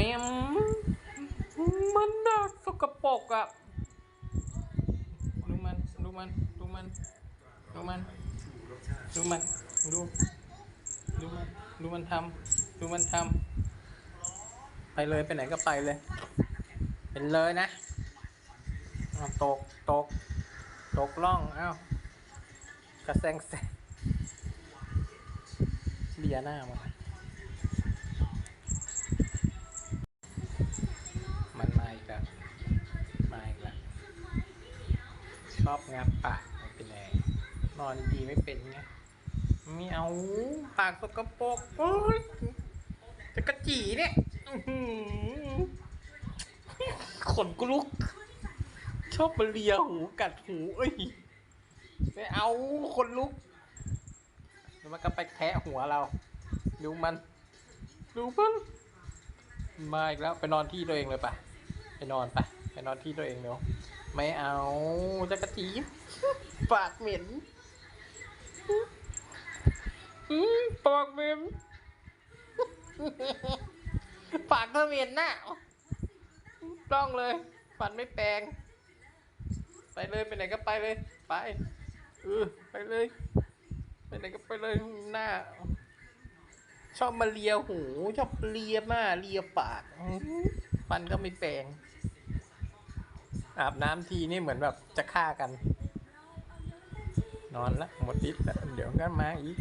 แมมมันน่าสกปรกอะดูมันดูมันดูมันดูมันดูมันดูดูมันดูมันทำดูมันทำไปเลยไปไหนก็ไปเลย เป็นเลยนะตกตกตกล่องเอ้ากระแซงแซงเลียหน้ามามันมาอีกแล้วมาอีกแล้วช อบงับปากมันเป็นไงนอนดีไม่เป็นไงไม่เอาปากสกปรกโอ้ยจะกระจีเนี่ยขนกูลุก ชอบมาเลียหูกัดหูเอ้ยไม่เอาคนลุกเดี๋ยวมันก็ไปแทะหัวเราดูมันดูมันมาอีกแล้วไปนอนที่ตัวเองเลยปะไปนอนปะไปนอนที่ตัวเองเดี๋ยว ไม่เอาจะกระจีบปากเหม็นอืมปากเหม็นปากก็เหม็นน่ะต้องเลยฟันไม่แปรงไปเลยไปไหนก็ไปเลย ไปเออไปเลยไปไหนก็ไปเลยหน้า ชอบมาเลียหู ชอบเลียมาเลียปากอื้อหือฟันก็ไม่แปรง อาบน้ำทีนี่เหมือนแบบจะฆ่ากัน นอนละหมดฤทธิ์แล้วเดี๋ยวก็มาอีก